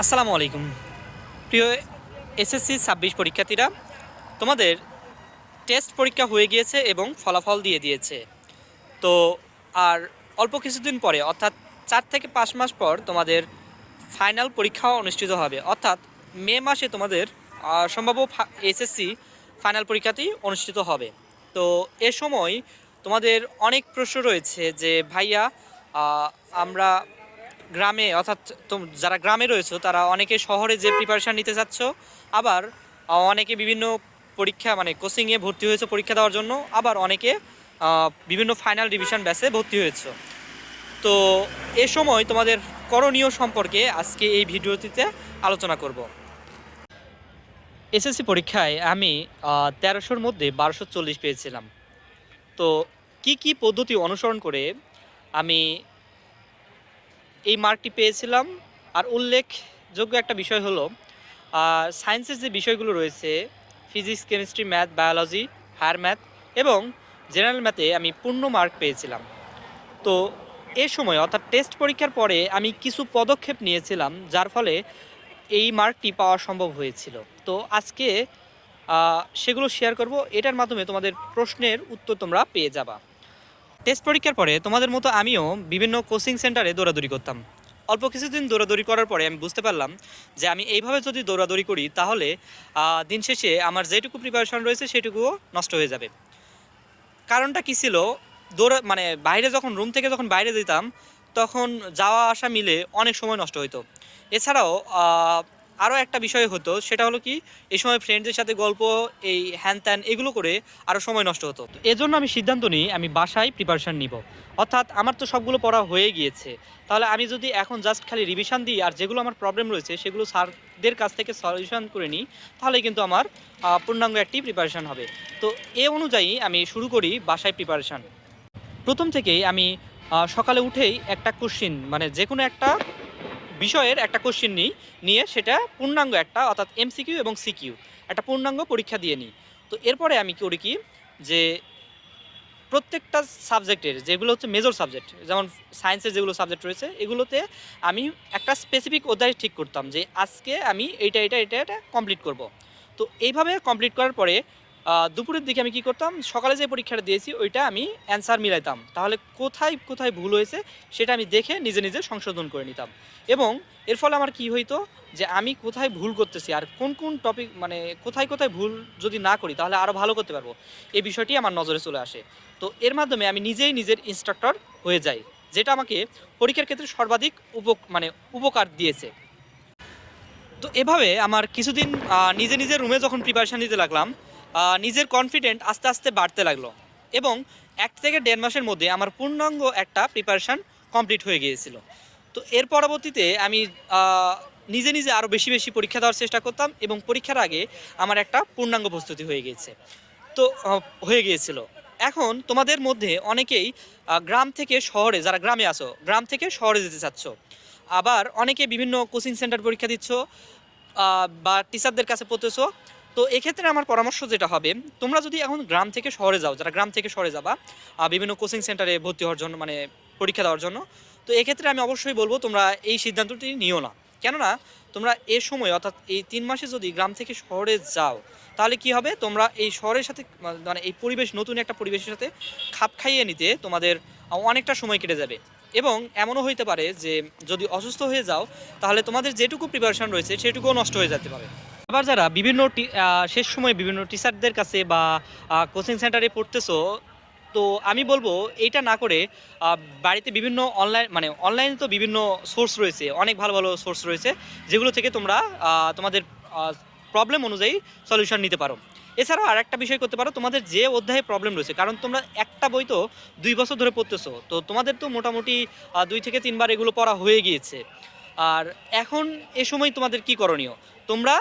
আসসালামু আলাইকুম। প্রিয় এসএসসি ছাব্বিশ পরীক্ষার্থীরা, তোমাদের টেস্ট পরীক্ষা হয়ে গিয়েছে এবং ফলাফল দিয়ে দিয়েছে। তো আর অল্প কিছুদিন পরে, অর্থাৎ চার থেকে পাঁচ মাস পর তোমাদের ফাইনাল পরীক্ষাও অনুষ্ঠিত হবে। অর্থাৎ মে মাসে তোমাদের সম্ভাব্য এসএসসি ফাইনাল পরীক্ষাটি অনুষ্ঠিত হবে। তো এ সময় তোমাদের অনেক প্রশ্ন রয়েছে যে, ভাইয়া আমরা গ্রামে, অর্থাৎ যারা গ্রামে রয়েছে, তারা অনেকে শহরে যে প্রিপারেশান নিতে চাচ্ছ, আবার অনেকে বিভিন্ন পরীক্ষা মানে কোচিংয়ে ভর্তি হয়েছে পরীক্ষা দেওয়ার জন্য, আবার অনেকে বিভিন্ন ফাইনাল ডিভিশন ব্যাচে ভর্তি হয়েছে। তো এ সময় তোমাদের করণীয় সম্পর্কে আজকে এই ভিডিওটিতে আলোচনা করব। এসএসসি পরীক্ষায় আমি তেরোশোর মধ্যে বারোশো চল্লিশ পেয়েছিলাম। তো কি কি পদ্ধতি অনুসরণ করে আমি এই মার্কটি পেয়েছিলাম। আর উল্লেখযোগ্য একটা বিষয় হলো সায়েন্সের যে বিষয়গুলো রয়েছে physics chemistry math biology higher math এবং জেনারেল ম্যাথে আমি পূর্ণ মার্ক পেয়েছিলাম। তো এ সময় অর্থাৎ টেস্ট পরীক্ষার পরে আমি কিছু পদক্ষেপ নিয়েছিলাম, যার ফলে এই মার্কটি পাওয়া সম্ভব হয়েছিল। তো আজকে সেগুলো শেয়ার করব। এটার মাধ্যমে তোমাদের প্রশ্নের উত্তর তোমরা পেয়ে যাবা। টেস্ট পরীক্ষার পরে তোমাদের মতো আমিও বিভিন্ন কোচিং সেন্টারে দৌড়াদৌড়ি করতাম। অল্প কিছুদিন দৌড়াদৌড়ি করার পরে আমি বুঝতে পারলাম যে আমি এইভাবে যদি দৌড়াদৌড়ি করি তাহলে দিন শেষে আমার যেটুকু প্রিপারেশন রয়েছে সেটুকুও নষ্ট হয়ে যাবে। কারণটা কি ছিল? দৌড়া মানে বাইরে যখন রুম থেকে যখন বাইরে যেতাম, তখন যাওয়া আসা মিলে অনেক সময় নষ্ট হতো এছাড়াও আরও একটা বিষয় হতো, সেটা হলো কি, এই সময় ফ্রেন্ডদের সাথে গল্প, এই হ্যান ত্যান এগুলো করে আরও সময় নষ্ট হতো। তো এজন্য আমি সিদ্ধান্ত নিই, আমি বাসায় প্রিপারেশান নিব। অর্থাৎ আমার তো সবগুলো পড়া হয়ে গিয়েছে। তাহলে আমি যদি এখন জাস্ট খালি রিভিশন দিই, আর যেগুলো আমার প্রবলেম রয়েছে, সেগুলো স্যারদের কাছ থেকে সলিউশন করে নিই, তাহলে কিন্তু আমার পূর্ণাঙ্গ একটি প্রিপারেশান হবে। তো এ অনুযায়ী আমি শুরু করি বাসায় প্রিপারেশান প্রথম থেকেই আমি সকালে উঠেই একটা কোশ্চিন মানে যে কোনো একটা বিষয়ের একটা কোশ্চিন নিই, নিয়ে সেটা পূর্ণাঙ্গ একটা, অর্থাৎ এমসিকিউ এবং সিকিউ একটা পূর্ণাঙ্গ পরীক্ষা দিয়ে নিই। তো এরপরে আমি করি কি, যে প্রত্যেকটা সাবজেক্টের, যেগুলো হচ্ছে মেজর সাবজেক্ট যেমন সায়েন্সের যেগুলো সাবজেক্ট রয়েছে, এগুলোতে আমি একটা স্পেসিফিক অধ্যায় ঠিক করতাম যে আজকে আমি এইটা এটা এটা এটা কমপ্লিট করব। তো এইভাবে কমপ্লিট করার পরে দুপুরের দিকে আমি কি করতাম? সকালে যে পরীক্ষাটা দিয়েছি, ওইটা আমি অ্যান্সার মিলাইতাম। তাহলে কোথায় কোথায় ভুল হয়েছে, সেটা আমি দেখে নিজে নিজে সংশোধন করে নিতাম। এবং এর ফলে আমার কি হইতো যে আমি কোথায় ভুল করতেছি আর কোন কোন টপিক মানে কোথায় কোথায় ভুল যদি না করি, তাহলে আরও ভালো করতে পারব। এই বিষয়টি আমার নজরে চলে আসে। তো এর মাধ্যমে আমি নিজেই নিজের ইনস্ট্রাক্টর হয়ে যাই, যেটা আমাকে পরীক্ষার ক্ষেত্রে সর্বাধিক উপ মানে উপকার দিয়েছে। তো এভাবে আমার কিছুদিন নিজে নিজের রুমে যখন প্রিপারেশান নিতে লাগলাম নিজের কনফিডেন্ট আস্তে আস্তে বাড়তে লাগল। এবং এক থেকে দেড় মাসের মধ্যে আমার পূর্ণাঙ্গ একটা প্রিপারেশান কমপ্লিট হয়ে গিয়েছিল। তো এর পরবর্তীতে আমি নিজে নিজে আরও বেশি বেশি পরীক্ষা দেওয়ার চেষ্টা করতাম এবং পরীক্ষার আগে আমার একটা পূর্ণাঙ্গ প্রস্তুতি হয়ে গিয়েছে। তো হয়ে গিয়েছিল। এখন তোমাদের মধ্যে অনেকেই গ্রাম থেকে শহরে, যারা গ্রামে আসো গ্রাম থেকে শহরে যেতে চাচ্ছ। আবার অনেকে বিভিন্ন কোচিং সেন্টার পরীক্ষা দিচ্ছ বা টিচারদের কাছে পড়তেছো। তো এক্ষেত্রে আমার পরামর্শ যেটা হবে, তোমরা যদি এখন গ্রাম থেকে শহরে যাও, যারা গ্রাম থেকে শহরে যাবা বিভিন্ন কোচিং সেন্টারে ভর্তি হওয়ার জন্য মানে পরীক্ষা দেওয়ার জন্য, তো এক্ষেত্রে আমি অবশ্যই বলব তোমরা এই সিদ্ধান্তটি নিও না। কেননা তোমরা এ সময়, অর্থাৎ এই তিন মাসে যদি গ্রাম থেকে শহরে যাও, তাহলে কি হবে? তোমরা এই শহরের সাথে মানে এই পরিবেশ, নতুন একটা পরিবেশের সাথে খাপ খাইয়ে নিতে তোমাদের অনেকটা সময় কেটে যাবে। এবং এমনও হইতে পারে যে, যদি অসুস্থ হয়ে যাও, তাহলে তোমাদের যেটুকু প্রিপারেশন রয়েছে, সেটুকুও নষ্ট হয়ে যেতে পারে। আবার যারা বিভিন্ন শেষ সময় বিভিন্ন টিচারদের কাছে বা কোচিং সেন্টারে পড়তেছো, তো আমি বলব এইটা না করে বাড়িতে বিভিন্ন অনলাইন মানে অনলাইনে তো বিভিন্ন সোর্স রয়েছে, অনেক ভালো ভালো সোর্স রয়েছে, যেগুলো থেকে তোমরা তোমাদের প্রবলেম অনুযায়ী সলিউশন নিতে পারো। এছাড়াও আর একটা বিষয় করতে পারো, তোমাদের যে অধ্যায়ে প্রবলেম রয়েছে, কারণ তোমরা একটা বই তো দুই বছর ধরে পড়তেছো, তো তোমাদের তো মোটামুটি দুই থেকে তিনবার এগুলো পড়া হয়ে গিয়েছে। আর এখন এ সময় তোমাদের কি করণীয়? তোমরা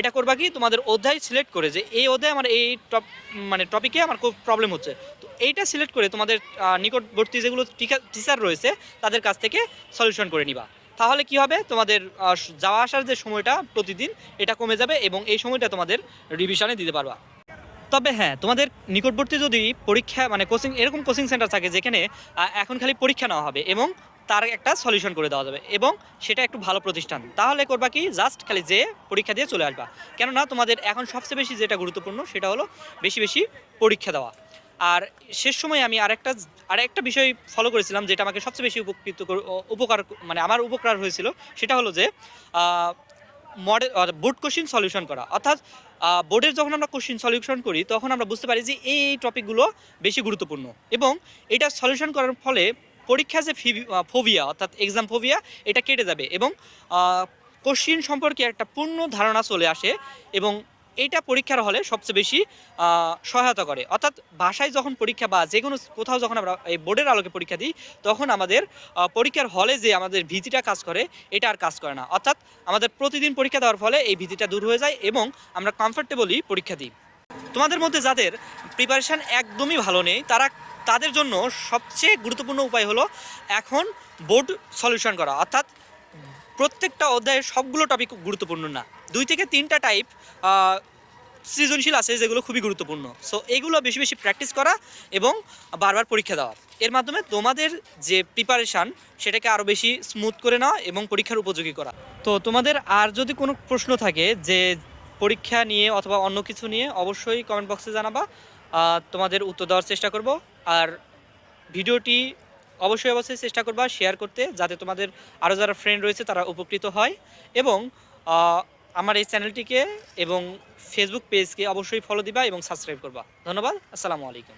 এটা করবা কি? তোমাদের অধ্যায় সিলেক্ট করে যে এই অধ্যায় আমার এই টপ মানে টপিকে আমার খুব প্রবলেম হচ্ছে। তো এইটা সিলেক্ট করে তোমাদের নিকটবর্তী যেগুলো টিচার রয়েছে, তাদের কাছ থেকে সলিউশন করে নিবা। তাহলে কি হবে? তোমাদের যাওয়া আসার যে সময়টা প্রতিদিন, এটা কমে যাবে এবং এই সময়টা তোমাদের রিভিশনে দিতে পারবা। তবে হ্যাঁ তোমাদের নিকটবর্তী যদি পরীক্ষা মানে কোচিং এরকম কোচিং সেন্টার থাকে যেখানে এখন খালি পরীক্ষা নেওয়া হবে এবং তার একটা সলিউশন করে দেওয়া যাবে এবং সেটা একটু ভালো প্রতিষ্ঠান। তাহলে করবা কি? জাস্ট খালি যে পরীক্ষা দিয়ে চলে আসবা। কেননা তোমাদের এখন সবচেয়ে বেশি যেটা গুরুত্বপূর্ণ সেটা হলো বেশি বেশি পরীক্ষা দেওয়া। আর শেষ সময় আমি আরেকটা আরেকটা বিষয় ফলো করেছিলাম যেটা আমাকে সবচেয়ে বেশি উপকৃত উপকার মানে আমার উপকার হয়েছিল, সেটা হলো যে মডেল বোর্ড কোশ্চিন সলিউশন করা। অর্থাৎ বোর্ডের যখন আমরা কোশ্চিন সলিউশন করি, তখন আমরা বুঝতে পারি যে এই এই টপিকগুলো বেশি গুরুত্বপূর্ণ। এবং এটা সলিউশন করার ফলে পরীক্ষা যে ফোবিয়া, অর্থাৎ এক্সাম ফোবিয়া, এটা কেটে যাবে এবং কোশ্চিন সম্পর্কে একটা পূর্ণ ধারণা চলে আসে এবং এইটা পরীক্ষার হলে সবচেয়ে বেশি সহায়তা করে। অর্থাৎ ভাষায় যখন পরীক্ষা বা যে কোনো কোথাও যখন আমরা এই বোর্ডের আলোকে পরীক্ষা দিই, তখন আমাদের পরীক্ষার হলে যে আমাদের ভীতিটা কাজ করে, এটা আর কাজ করে না। অর্থাৎ আমাদের প্রতিদিন পরীক্ষা দেওয়ার ফলে এই ভীতিটা দূর হয়ে যায় এবং আমরা কমফোর্টেবলি পরীক্ষা দিই। তোমাদের মধ্যে যাদের প্রিপারেশান একদমই ভালো নেই, তারা তাদের জন্য সবচেয়ে গুরুত্বপূর্ণ উপায় হলো এখন বোর্ড সলিউশন করা। অর্থাৎ প্রত্যেকটা অধ্যায়ের সবগুলো টপিক গুরুত্বপূর্ণ না। দুই থেকে তিনটা টাইপ সৃজনশীল আছে যেগুলো খুবই গুরুত্বপূর্ণ। সো এগুলো বেশি বেশি প্র্যাকটিস করা এবং বারবার পরীক্ষা দেওয়া। এর মাধ্যমে তোমাদের যে প্রিপারেশান সেটাকে আরও বেশি স্মুথ করে নেওয়া এবং পরীক্ষার উপযোগী করা। তো তোমাদের আর যদি কোনো প্রশ্ন থাকে যে পরীক্ষা নিয়ে অথবা অন্য কিছু নিয়ে, অবশ্যই কমেন্ট বক্সে জানাবা। তোমাদের উত্তর দেওয়ার চেষ্টা করব। আর ভিডিওটি অবশ্যই অবশ্যই চেষ্টা করবা শেয়ার করতে, যাতে তোমাদের আরও যারা ফ্রেন্ড রয়েছে তারা উপকৃত হয়। এবং আমার এই চ্যানেলটিকে এবং ফেসবুক পেজকে অবশ্যই ফলো দিবা এবং সাবস্ক্রাইব করবা। ধন্যবাদ, আসসালামু আলাইকুম।